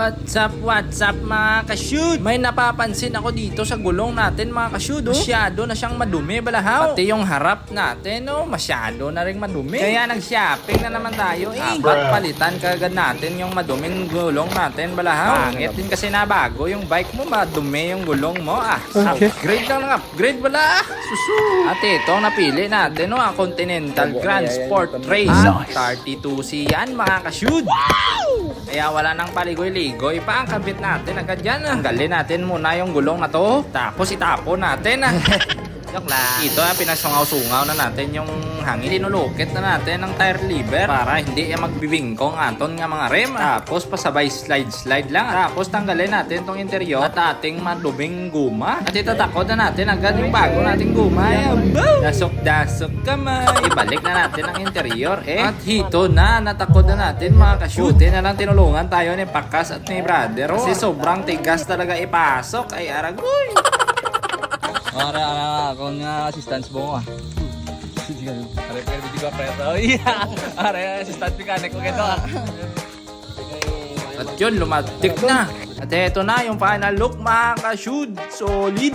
What's up, what's up mga kashoot? May napapansin ako dito sa gulong natin mga kashoot. Oh. Masyado na siyang madumi, balahaw. Pati yung harap natin, oh, masyado na rin madumi. Kaya nag-shopping na naman tayo. Eh, ba't palitan kagad natin yung maduming gulong natin, balahaw? Pangit din kasi na bago yung bike mo, madumi yung gulong mo. Ah, upgrade lang ng upgrade, bala. Susu. At ito ang napili natin, oh, ah, Continental Grand Sport Race. 32C yan mga kashoot. Kaya wala nang paligoy-ligoy pa ang kabit natin agad yan. Tanggalin natin muna yung gulong na to. Tapos itapon natin. Joke lang. Ito ah, pinasungaw-sungaw na natin yung hangin. Tinulukit na natin ng tire lever para hindi yan magbibingkong aton nga mga rem. Tapos pasabay slide-slide lang. Tapos tanggalin natin tong interior at ating maduming guma. At itatakod na natin agad yung bago nating guma. Dasok-dasok kamay. Ibalik na natin ang interior eh. At hito na, natakod na natin mga kashoot. na lang tinulungan tayo ni Pakas at ni Brother. Kasi sobrang tigas talaga ipasok. Ay aragoy. Ara, ara, ako nga assistance mo ah. Ara, pero di ba preto? Iya. Ara, assistant mechanic ko kito ah. At yun, lumatik na. At eto na yung final look mga ka-shoot. Solid.